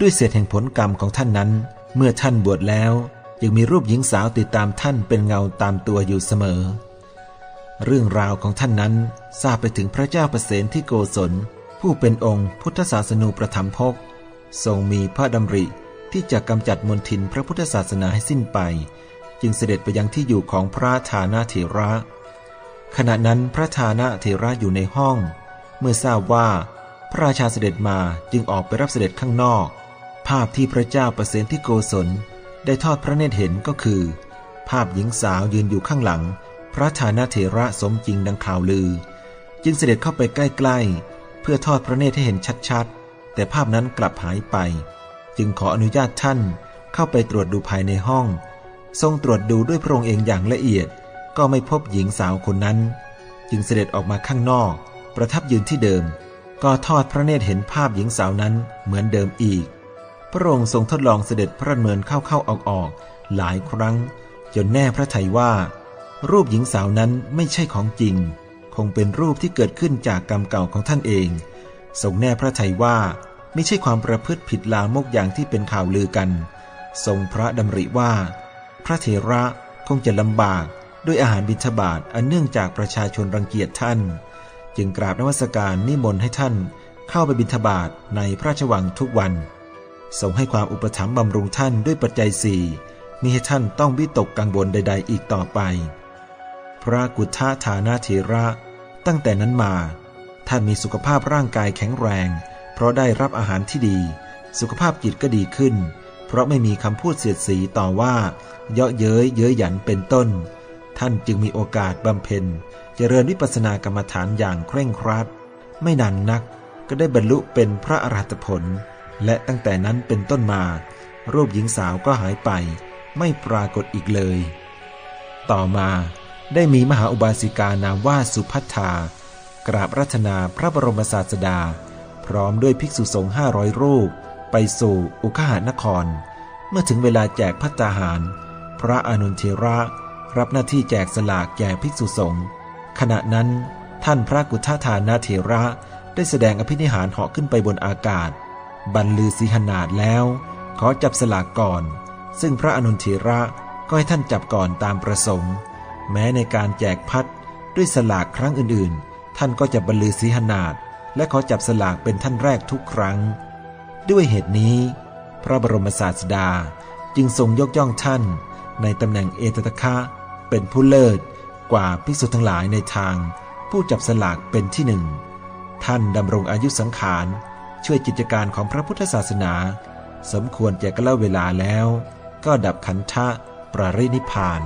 ด้วยเศษแห่งผลกรรมของท่านนั้น เมื่อท่านบวชแล้วยังมีรูปหญิงสาวติดตามท่านเป็นเงาตามตัวอยู่เสมอ เรื่องราวของท่านนั้นทราบไปถึงพระเจ้าประเสนที่โกศล ผู้เป็นองค์พุทธศาสนูประธรรมภกทรงมีพระดำริที่จะกำจัดมนทินพระพุทธศาสนาให้สิ้นไป จึงเสด็จไปยังที่อยู่ของพระฐานาเถระ ขณะนั้นพระฐานาเถระอยู่ในห้อง เมื่อทราบว่า พระราชาเสด็จมาจึงออกไปรับเสด็จข้างนอก ภาพที่พระเจ้าประเสนที่โกศลได้ทอดพระเนตรเห็นก็คือ ภาพหญิงสาวยืนอยู่ข้างหลัง พระฐานาเถระสมจริงดังข่าวลือ จึงเสด็จเข้าไปใกล้ๆ เพื่อทอดพระเนตรให้เห็นชัดๆ แต่ภาพนั้นกลับหายไป จึงขออนุญาตท่านเข้าไปตรวจดูภายในห้อง ทรงตรวจดูด้วยพระองค์เองอย่างละเอียด ก็ไม่พบหญิงสาวคนนั้น จึงเสด็จออกมาข้างนอก ประทับยืนที่เดิม ก็ทอดพระเนตรเห็นภาพหญิงสาวนั้นเหมือนเดิมอีก พระองค์ทรงทดลองเสด็จพระเนินเข้าๆออกๆหลายครั้ง จนแน่พระทัยว่า รูปหญิงสาวนั้นไม่ใช่ของจริง คงเป็นรูปที่เกิดขึ้นจากกรรมเก่าของท่านเอง ทรงแน่พระทัยว่าไม่ใช่ความประพฤติผิดลามกอย่างที่เป็นข่าวลือกัน ทรงพระดำริว่า พระเถระคงจะลำบากด้วยอาหารบิณฑบาตอันเนื่องจากประชาชนรังเกียจท่าน จึงกราบนมัสการนิมนต์ให้ท่านเข้าไปบิณฑบาตในพระราชวังทุกวัน ทรงให้ความอุปถัมภ์บำรุงท่านด้วยปัจจัยสี่มิให้ท่านต้องวิตกกังวลใด ๆ อีกต่อไป พระกุฏฐานาเถระ ตั้งแต่นั้นมา ท่านมีสุขภาพร่างกายแข็งแรง เพราะได้รับอาหารที่ดี สุขภาพจิตก็ดีขึ้น เพราะไม่มีคำพูดเสียดสีต่อว่า เยาะเย้ยเย้ยหยันเป็นต้น ท่านจึงมีโอกาสบำเพ็ญ เจริญวิปัสสนากรรมฐานอย่างเคร่งครัด ไม่นานนักก็ได้บรรลุเป็นพระอรหัตผล และตั้งแต่นั้นเป็นต้นมา รูปหญิงสาวก็หายไป ไม่ปรากฏอีกเลย ต่อมาได้มีมหาอุบาสิกานามว่าสุพัทธากราบรัตนาพระบรมศาสดา พร้อมด้วยภิกษุสงฆ์ห้าร้อยรูป ไปสู่อุคหานคร เมื่อถึงเวลาแจกพัตตาหาร พระอนุนเทระรับหน้าที่แจกสลากแก่ภิกษุสงฆ์ขณะนั้นท่านพระกุฏฐานาเถระได้แสดงอภินิหารเหาะขึ้นไปบนอากาศ บรรลือสีหนาดแล้ว ขอจับสลากก่อน ซึ่งพระอนุนเถระก็ให้ท่านจับก่อนตามประสงค์ แม้ในการแจกพัดด้วยสลากครั้งอื่นๆ ท่านก็จะบรรลือสีหนาดและขอจับสลากเป็นท่านแรกทุกครั้ง ด้วยเหตุนี้ พระบรมศาสดาจึงทรงยกย่องท่าน ในตำแหน่งเอตตะคะเป็นผู้เลิศกว่าภิกษุทั้งหลายในทาง ผู้จับสลากเป็นที่หนึ่ง ท่านดำรงอายุสังขาร ช่วยกิจการของพระพุทธศาสนา สมควรแก่กละเวลาแล้ว ก็ดับขันธะปรินิพพาน